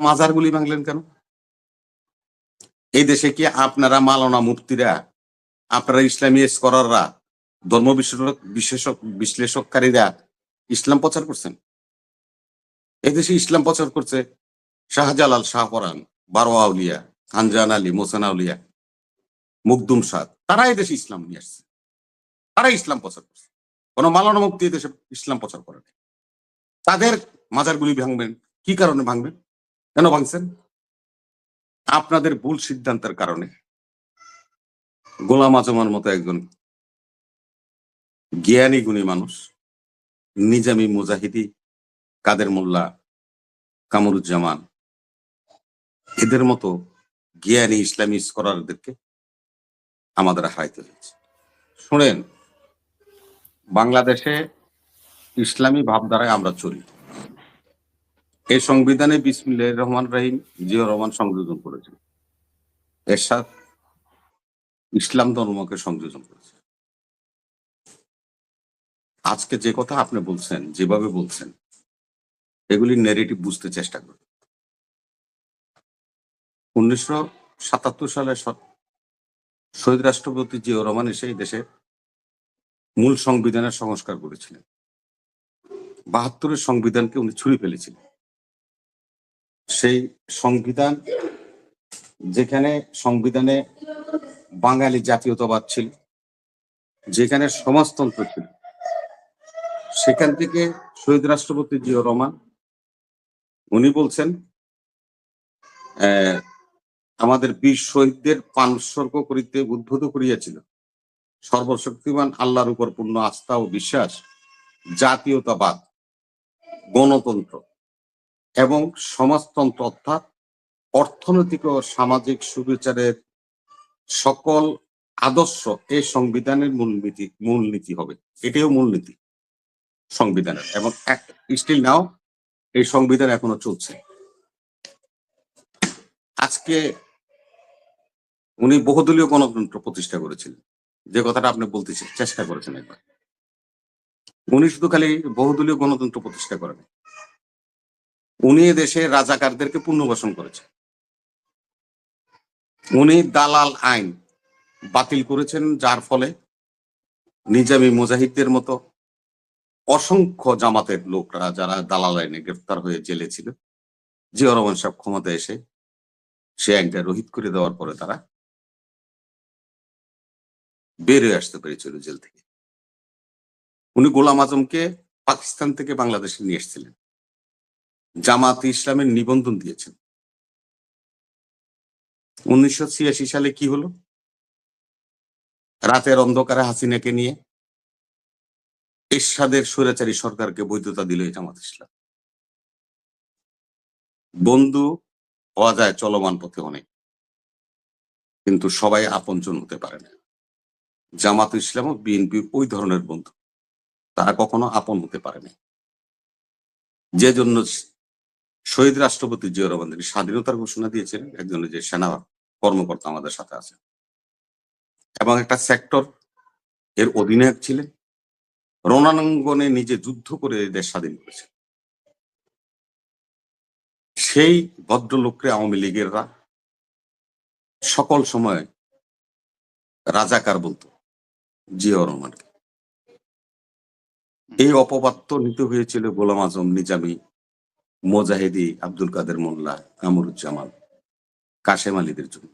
মাজারগুলি ভাঙলেন কেন? এই দেশে কি আপনারা মালনা মুক্তিরা আপনারা ইসলামী স্কলাররা, ধর্ম বিশেষক বিশেষক, বিশ্লেষককারীরা ইসলাম প্রচার করছেন? এই দেশে ইসলাম প্রচার করছে শাহজালাল শাহপরান, বারোয়া আউলিয়া, খানজান আলী, মোসেন আউলিয়া, মুকদুম সাদ, তারা এই দেশে ইসলাম নিয়ে আসছে। তারা ইসলাম প্রচার করছে। কোনো মালানা মুক্তি এই দেশে ইসলাম প্রচার করে। তাদের মাজারগুলি ভাঙবেন, কি কারণে ভাঙবেন? কেন ভাঙছেন আপনাদের ভুল সিদ্ধান্তের কারণে। গোলাম আজমার মতো একজন জ্ঞানী, গুণী মানুষ, নিজামি মুজাহিদি কাদের মোল্লা কামরুজ্জামান, এদের মতো জ্ঞানী ইসলামী স্কলারদেরকে আমাদের হারাইতে হয়েছে। শুনেন, বাংলাদেশে ইসলামী ভাবধারায় আমরা চলি। এই সংবিধানে বিসমিল্লাহ রহমান রাহিম জিয়র রহমান সংযোজন করেছে। এরশাদ ইসলাম ধর্মকে সংযোজন করেছে। আজকে যে কথা আপনি বলছেন, যেভাবে বলছেন, এগুলি নেগেটিভ বুঝতে চেষ্টা করুন। উনিশশো সাতাত্তর সালে শহীদ রাষ্ট্রপতি জিয়াউর রহমান এসে দেশের মূল সংবিধানের সংস্কার করেছিলেন। বাহাত্তরের সংবিধানকে উনি ছুঁড়ে ফেলেছিলেন। সেই সংবিধান যেখানে সংবিধানে বাঙালি জাতীয়তাবাদ ছিল, যেখানে সমাজতন্ত্র ছিল, সেখান থেকে শহীদ রাষ্ট্রপতি জিয়াউর রহমান, উনি বলছেন আমাদের বীর শহীদদের পান উৎসর্গ করিতে উদ্বুদ্ধ করিয়াছিল। সর্বশক্তিমান আল্লাহর উপর পূর্ণ আস্থা ও বিশ্বাস, জাতীয়তাবাদ, গণতন্ত্র। এবং সমাজতন্ত্র অর্থাৎ অর্থনৈতিক ও সামাজিক সুবিচারের সকল আদর্শ এই সংবিধানের মূলনীতি মূলনীতি হবে। এটাও মূলনীতি সংবিধানের। এবং স্টিল নাও এই সংবিধান এখনও চলছে। আজকে উনি বহুদলীয় গণতন্ত্র প্রতিষ্ঠা করেছিলেন। যে কথাটা আপনি বলতে চেষ্টা করেছেন একবার। উনি শুধু খালি বহুদলীয় গণতন্ত্র প্রতিষ্ঠা করেন উনি দেশে রাজাকারদেরকে পুনর্বাসন করেছেন। উনি দালাল আইন বাতিল করেছেন, যার ফলে নিজামী মুজাহিদদের মতো অসংখ্য জামাতের লোকরা যারা দালাল আইনে গ্রেফতার হয়ে জেলে ছিল, জিয়া রহমান সাহেব ক্ষমতায় এসে সে আইনটা রহিত করে দেওয়ার পরে তারা বের হয়ে আসতে পেরেছিল জেল থেকে। উনি গোলাম আজমকে পাকিস্তান থেকে বাংলাদেশে নিয়ে এসেছিলেন। জামাত ইসলামের নিবন্ধন দিয়েছেন। উনিশশো ছিয়াশি সালে কি হলো? রাতের অন্ধকারে হাসিনাকে নিয়ে এরশাদের স্বৈরাচারী সরকারকে বৈধতা দিল জামাত ইসলাম। বন্ধু হওয়া যায় চলমান পথে অনেক, কিন্তু সবাই আপনজন হতে পারে না। জামাত ইসলাম ও বিএনপি ওই ধরনের বন্ধু, তারা কখনো আপন হতে পারে না। যে জন্য শহীদ রাষ্ট্রপতি জিয়া রহমান স্বাধীনতার ঘোষণা দিয়েছিলেন একজন যে সেনা কর্মকর্তা আমাদের সাথে আছে এবং একটা সেক্টর এর অধিনায়ক ছিলেন, রণাঙ্গনে নিজে যুদ্ধ করে দেশ স্বাধীন করেছে সেই ভদ্রলোককে আওয়ামী লীগেররা সকল সময় রাজাকার বলতো জিয়া রহমানকে। এই অপবাদ্য নিতে হয়েছিল গোলাম আজম, নিজামী মোজাহিদি আব্দুল কাদের মোল্লা, কামরুজ্জামান, কাশেম আলীদের জন্য।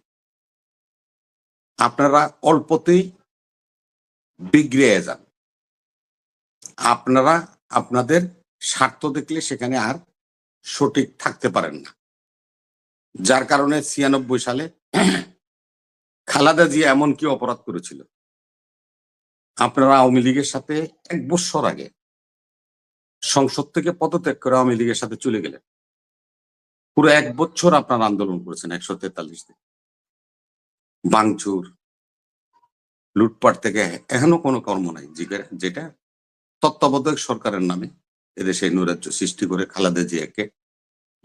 আপনারা অল্পতেই বিগড়ে যান। আপনারা আপনাদের স্বার্থ দেখলে সেখানে আর সঠিক থাকতে পারেন না। যার কারণে ছিয়ানব্বই সালে খালাদা জিয়া এমন কি অপরাধ করেছিল? আপনারা আওয়ামী লীগের সাথে এক বছর আগে সংসদ থেকে পদত্যাগ করে আওয়ামী লীগের সাথে চলে গেলেন। পুরো এক বছর আপনার আন্দোলন করেছেন একশো তেতাল্লিশ দিন। বাংচুর লুটপাট থেকে এখনও কোনো কর্ম নাই যেটা- তত্ত্বাবধায়ক সরকারের নামে এদেশে নৈরাজ্য সৃষ্টি করে খালেদা জিয়াকে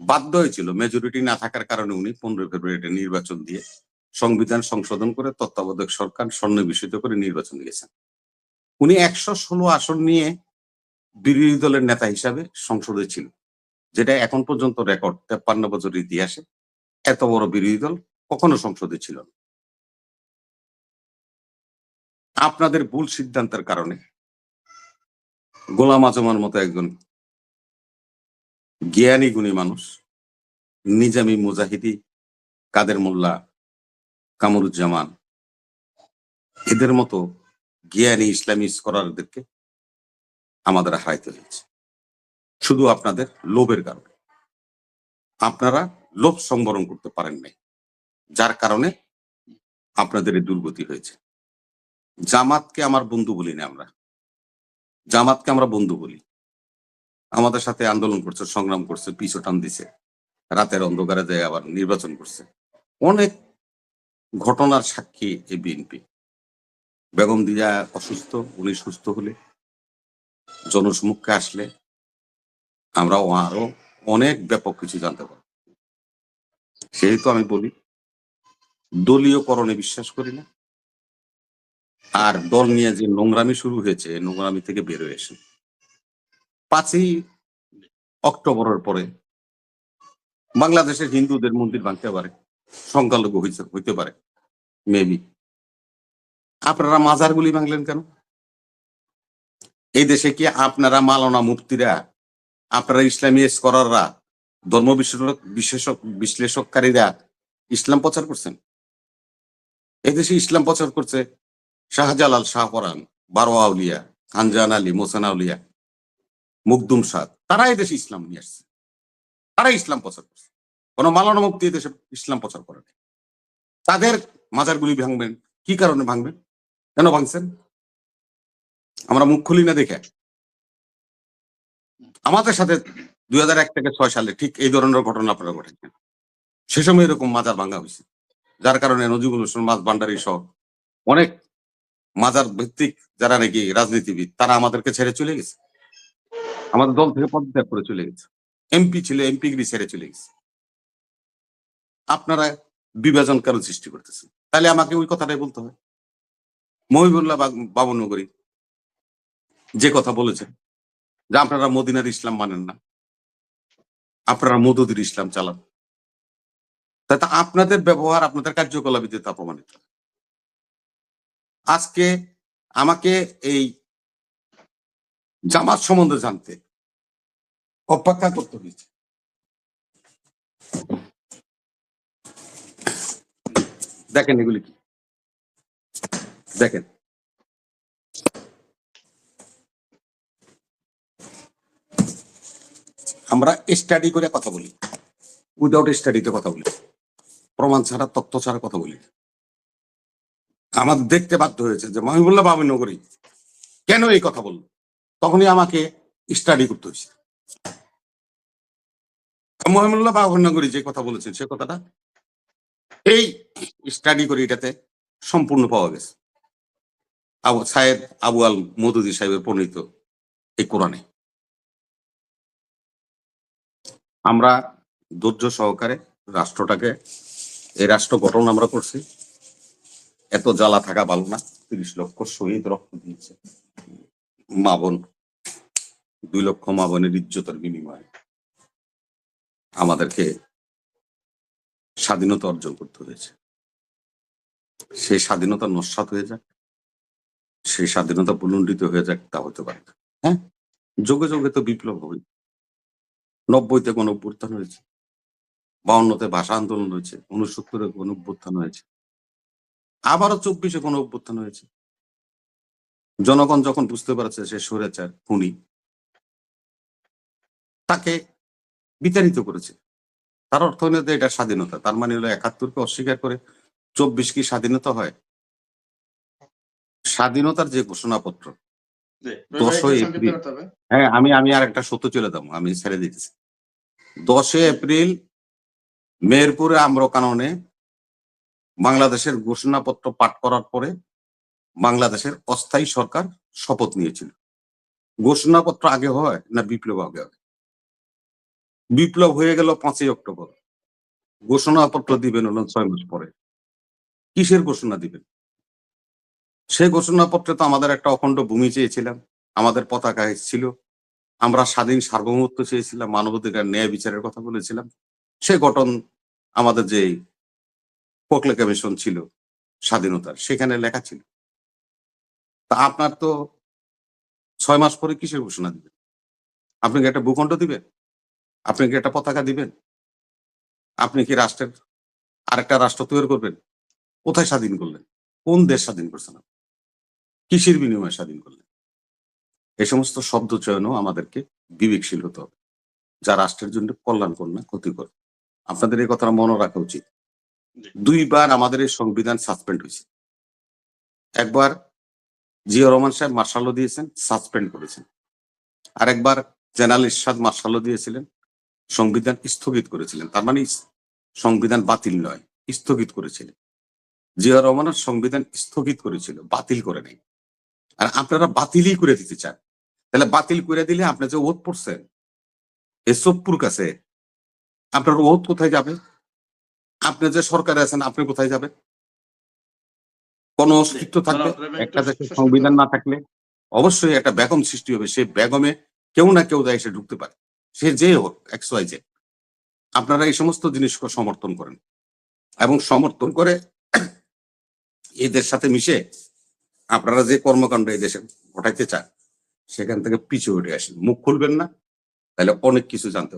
বাধ্য হয়েছিল। মেজরিটি না থাকার কারণে উনি পনেরোই ফেব্রুয়ারিতে নির্বাচন দিয়ে সংবিধান সংশোধন করে তত্ত্বাবধায়ক সরকার সন্নিবেশিত করে নির্বাচন দিয়েছেন। উনি একশো ষোলো আসন নিয়ে বিরোধী দলের নেতা হিসাবে সংসদে ছিল, যেটা এখন পর্যন্ত রেকর্ড তেপ্পান্ন বছর ইতিহাসে এত বড় বিরোধী দল কখনো সংসদে ছিল না। আপনাদের ভুল সিদ্ধান্তের কারণে গোলাম আজমের মতো একজন জ্ঞানী গুণী মানুষ, নিজামি মুজাহিদি কাদের মোল্লা কামরুজ্জামান, এদের মতো জ্ঞানী ইসলামী স্কলারদেরকে আমাদের হারাইতে হয়েছে শুধু আপনাদের লোভের কারণে। আপনারা লোভ সংবরণ করতে পারেন নাই, যার কারণে আপনাদের এই দুর্গতি হয়েছে। জামাতকে আমার বন্ধু বলি না আমরা। জামাতকে আমরা বন্ধু বলি। আমাদের সাথে আন্দোলন করছে, সংগ্রাম করছে, পিছু টান দিছে। রাতের অন্ধকারে যায় আবার নির্বাচন করছে। অনেক ঘটনার সাক্ষী এই বিএনপি। বেগম দিয়া অসুস্থ, উনি সুস্থ হলে জনসমুখে আসলে আমরা আরও অনেক ব্যাপক কিছু জানতে পারব। সেহেতু আমি বলি দলীয় করণে বিশ্বাস করি না। আর দল নিয়ে যে নোংরামি শুরু হয়েছে নোংরামি থেকে বের হয়ে এসে পাঁচই অক্টোবরের পরে বাংলাদেশের হিন্দুদের মন্দির ভাঙতে পারে, সংখ্যালঘু হইতে পারে, মেবি। আপনারা মাজারগুলি ভাঙলেন কেন? এই দেশে কি আপনারা মালানা মুফতিরা, আপনারা ইসলামী স্কলাররা, ধর্ম বিশেষক বিশেষক, বিশ্লেষককারীরা ইসলাম প্রচার করছেন? এই দেশে ইসলাম প্রচার করছে শাহজালাল শাহপরান বারো আউলিয়া, খানজান আলী, মোসান আউলিয়া মুকদুম সাদ, তারা এই দেশে ইসলাম নিয়ে আসছে। তারা ইসলাম প্রচার করছে। কোন মালানা মুক্তি এই দেশে ইসলাম প্রচার করে। তাদের মাজারগুলি ভাঙবেন, কি কারণে ভাঙবেন? কেন ভাঙছেন? আমরা মুখ খুলি না দেখে। আমাদের সাথে দুই হাজার এক থেকে ছয় সালে ঠিক এই ধরনের ঘটনা আপনারা ঘটেছেন। সে সময় এরকম মাজার ভাঙা হয়েছে। যার কারণে নজিবুল হোসেন মাছ ভান্ডারী সহ অনেক মাজার ভিত্তিক যারা নাকি রাজনীতিবিদ, তারা আমাদেরকে ছেড়ে চলে গেছে। আমাদের দল থেকে পদত্যাগ করে চলে গেছে। এমপি ছিল, এমপি গিরি ছেড়ে চলে গেছে। আপনারা বিভাজন কারণ সৃষ্টি করতেছেন? তাহলে আমাকে ওই কথাটাই বলতে হয়। মহিবুল্লাহ বাবনগরী যে কথা বলেছেন, যে আপনারা মদিনার ইসলাম মানেন না, আপনারা মদুদির ইসলাম চালান। তাতে আপনাদের ব্যবহার, আপনাদের কার্যকলাপে তা প্রমাণিত। আজকে আমাকে এই জামাত সম্বন্ধে জানতে অপেক্ষা করতে হয়েছে। দেখেন এগুলি কি? দেখেন। আমরা স্টাডি করে কথা বলি। উইদাউট স্টাডিতে কথা বলি। প্রমাণ ছাড়া, তথ্য ছাড়া কথা বলি। আমার দেখতে বাধ্য হয়েছে যে মহিবুল্লাহ বাবু নগরী কেন এই কথা বলল? তখনই আমাকে স্টাডি করতে হয়েছে। মহিমুল্লাহ বাবু নগরী যে কথা বলেছেন, সে কথাটা এই স্টাডি করে এটাতে সম্পূর্ণ পাওয়া গেছে। আবু সাহেব আবু আল মদুদি সাহেবের প্রণীত এই কোরআনে। আমরা ধৈর্য সহকারে রাষ্ট্রটাকে, এই রাষ্ট্র গঠন আমরা করছি। এত জ্বালা থাকা ভালো না, তিরিশ লক্ষ শহীদ রক্ত দিয়েছে। মা বোন, দুই লক্ষ মা বোনের ইজ্জতের বিনিময়ে আমাদেরকে স্বাধীনতা অর্জন করতে হয়েছে। সেই স্বাধীনতা নস্বাত হয়ে যাক, সেই স্বাধীনতা পুনর্লিত হয়ে যাক তা হতে পারে হ্যাঁ? যোগে যোগে তো বিপ্লব হবে নব্বইতে কোন অভ্যুত্থান হয়েছে। বাউন্নতে ভাষা আন্দোলন হয়েছে উনসত্তরে কোন অভ্যুত্থান হয়েছে। আবারও চব্বিশে কোন অভ্যুত্থান হয়েছে। জনগণ যখন বুঝতে পারছে সে স্বৈরাচার, খুনি, তাকে বিতাড়িত করেছে। তার অর্থ হলো এটা স্বাধীনতা। তার মানে হলো একাত্তরকে অস্বীকার করে চব্বিশ কি স্বাধীনতা হয়? স্বাধীনতার যে ঘোষণাপত্র দশই এপ্রিল। হ্যাঁ আমি আমি আর একটা সত্য চলে যাব আমি ছেড়ে দিতেছি। দশই এপ্রিল মেহেরপুরে আম্রকাননে বাংলাদেশের ঘোষণাপত্র পাঠ করার পরে বাংলাদেশের অস্থায়ী সরকার শপথ নিয়েছিল। ঘোষণাপত্র আগে হয় না বিপ্লব আগে হয়? বিপ্লব হয়ে গেল পাঁচই অক্টোবর। ঘোষণাপত্র দিবেন হলো ছয় মাস পরে। কিসের ঘোষণা দিবেন? সেই ঘোষণাপত্রে তো আমাদের একটা অখণ্ড ভূমি চেয়েছিলাম। আমাদের পতাকা ছিল আমরা স্বাধীন সার্বভৌমত্ব চেয়েছিলাম, মানবাধিকার, ন্যায় বিচারের কথা বলেছিলাম। সে গঠন আমাদের যে পোকলে কমিশন ছিল, স্বাধীনতার, সেখানে লেখা ছিল। তা আপনার তো ছয় মাস পরে কিসের ঘোষণা দিবেন? আপনি কি একটা ভূখণ্ড দিবেন? আপনি কি একটা পতাকা দিবেন? আপনি কি রাষ্ট্রের আরেকটা রাষ্ট্র তৈরি করবেন? কোথায় স্বাধীন করলেন? কোন দেশ স্বাধীন করছেন? কিসের বিনিময়ে স্বাধীন করলেন? এ সমস্ত শব্দ চয়নও আমাদেরকে বিবেকশীল হতে হবে। যা রাষ্ট্রের জন্য কল্যাণকর না ক্ষতিকর। আপনাদের এই কথাটা মনে রাখা উচিত। দুইবার আমাদের এই সংবিধান সাসপেন্ড হয়েছে। একবার জিয়া রহমান সাহেব মার্শাল্য দিয়েছেন সাসপেন্ড করেছেন। আর একবার জেনারেল ইরশাদ মার্শাল্য দিয়েছিলেন সংবিধান স্থগিত করেছিলেন। তার মানে সংবিধান বাতিল নয় স্থগিত করেছিলেন। জিয়া রহমানের সংবিধান স্থগিত করেছিল বাতিল করে নেই। আর আপনারা বাতিলই করে দিতে চান। তাহলে বাতিল করে দিলে আপনি যে ওত পড়ছেন এসবপুর কাছে আপনার ওত কোথায় যাবে? আপনি যে সরকারে আছেন আপনি কোথায় যাবেন? কোন অস্তিত্ব থাকবে? একটা দেশের সংবিধান না। থাকলে? অবশ্যই একটা বেগম সৃষ্টি হবে সেই বেগমে কেউ না কেউ যায় এসে ঢুকতে পারে। সে যে হোক এক্স ওয়াই জে আপনারা এই সমস্ত জিনিসকে সমর্থন করেন। এবং সমর্থন করে এদের সাথে মিশে আপনারা যে কর্মকাণ্ড এই দেশে ঘটাইতে চান, সেখান থেকে পিছু উঠে আসেন। মুখ খুলবেন না, তাহলে অনেক কিছু জানতে